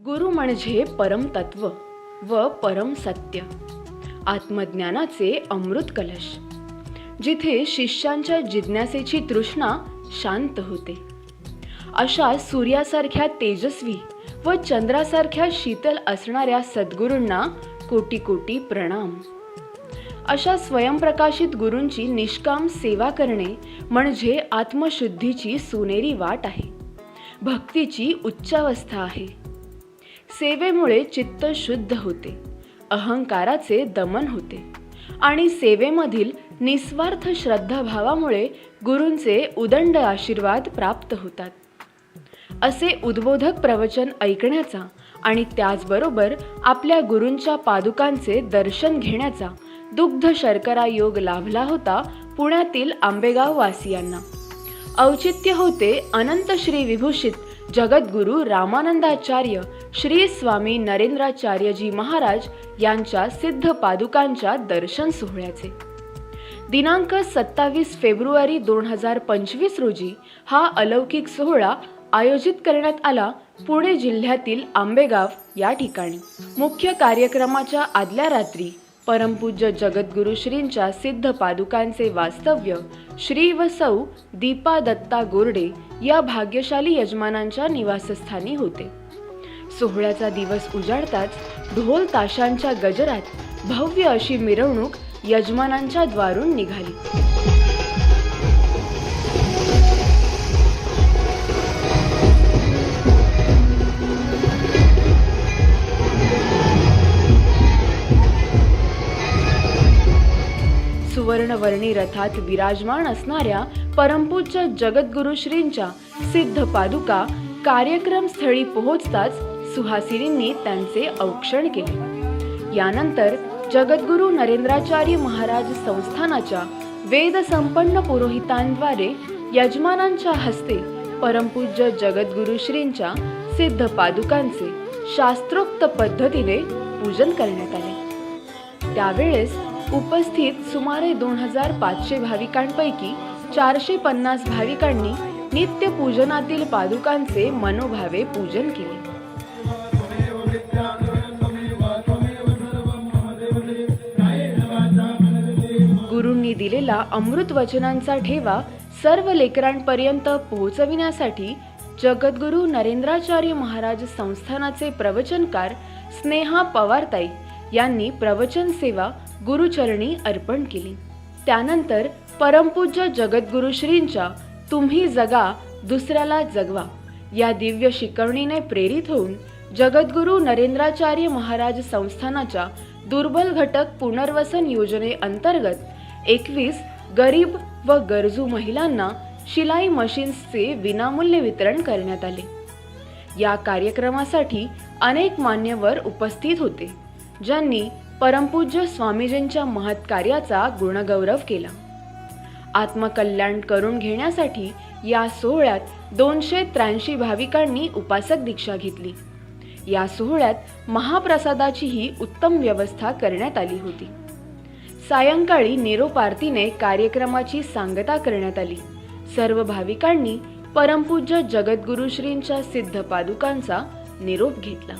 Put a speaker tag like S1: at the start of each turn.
S1: गुरु म्हणजे परमतत्व व परम सत्य. आत्मज्ञानाचे अमृत कलश. जिथे शिष्यांच्या जिज्ञासेची तृष्णा शांत होते. अशा सूर्यासारख्या तेजस्वी व चंद्रासारख्या शीतल असणाऱ्या सद्गुरूंना कोटी कोटी प्रणाम. अशा स्वयंप्रकाशित गुरूंची निष्काम सेवा करणे म्हणजे आत्मशुद्धीची सोनेरी वाट आहे. भक्तीची उच्चावस्था आहे. सेवेमुळे चित्त शुद्ध होते. अहंकाराचे दमन होते. आणि सेवेमधील निस्वार्थ श्रद्धाभावामुळे गुरूंचे उदंड आशीर्वाद प्राप्त होतात. असे उद्बोधक प्रवचन ऐकण्याचा आणि त्याचबरोबर आपल्या गुरूंच्या पादुकांचे दर्शन घेण्याचा दुग्ध शर्करा योग लाभला होता पुण्यातील आंबेगाव वासियांना औचित्य होते अनंत श्री विभूषित जगद्गुरु रामानंदाचार्य श्री स्वामी नरेंद्राचार्यजी महाराज यांच्या सिद्ध पादुकांच्या दर्शन सोहळ्याचे. दिनांक सत्तावीस फेब्रुवारी दोन हजार पंचवीस रोजी हा अलौकिक सोहळा आयोजित करण्यात आला पुणे जिल्ह्यातील आंबेगाव या ठिकाणी. मुख्य कार्यक्रमाच्या आदल्या रात्री परमपूज्य जगद्गुरु श्रींच्या सिद्ध पादुकांचे वास्तव्य श्री व सौ दीपा दत्ता गोरडे या भाग्यशाली यजमानांच्या निवासस्थानी होते. सोहळ्याचा दिवस उजाडताच ढोल ताशांच्या गजरात भव्य अशी मिरवणूक यजमानांच्या द्वारून निघाली. सुवर्णवर्णी रथात विराजमान असणाऱ्या परमपूज्य जगद्गुरु श्रींच्या सिद्ध पादुका कार्यक्रम स्थळी पोहोचताच सुहासिनींनी त्यांचे औक्षण केले. यानंतर जगद्गुरु नरेंद्राचार्य महाराज संस्थानाच्या वेद संपन्न पुरोहितांद्वारे यजमानांच्या हस्ते परमपूज्य जगद्गुरु श्रींच्या सिद्ध पादुकांचे शास्त्रोक्त पद्धतीने पूजन करण्यात आले. त्यावेळेस उपस्थित सुमारे दोन हजार पाचशे भाविकांपैकी चारशे पन्नास भाविकांनी नित्य पूजनातील पादुकांचे मनोभावे पूजन केले. गुरूंनी दिलेला अमृत वचनांचा ठेवा सर्व लेकरांपर्यंत पोहोचविण्यासाठी जगद्गुरु नरेंद्राचार्य महाराज संस्थानाचे प्रवचनकार स्नेहा पवारताई यांनी प्रवचन सेवा गुरुचरणी अर्पण केली. त्यानंतर परमपूज्य जगद्गुरु श्रींच्या तुम्ही जगा दुसऱ्याला जगवा या दिव्य शिकवणीने प्रेरित होऊन जगद्गुरु नरेंद्राचार्य महाराज संस्थानाच्या दुर्बल घटक पुनर्वसन योजनेअंतर्गत एकवीस गरीब व गरजू महिलांना शिलाई मशीन्सचे विनामूल्य वितरण करण्यात आले. या कार्यक्रमासाठी अनेक मान्यवर उपस्थित होते ज्यांनी परमपूज्य स्वामीजींच्या महत्कार्याचा गुणगौरव केला. आत्मकल्याण करून घेण्यासाठी या सोहळ्यात दोनशे त्र्याऐंशी भाविकांनी उपासक दीक्षा घेतली. या सोहळ्यात महाप्रसादाचीही उत्तम व्यवस्था करण्यात आली होती. सायंकाळी निरोप आरतीने कार्यक्रमाची सांगता करण्यात आली. सर्व भाविकांनी परमपूज्य जगद्गुरु श्रींच्या सिद्ध पादुकांचा निरोप घेतला.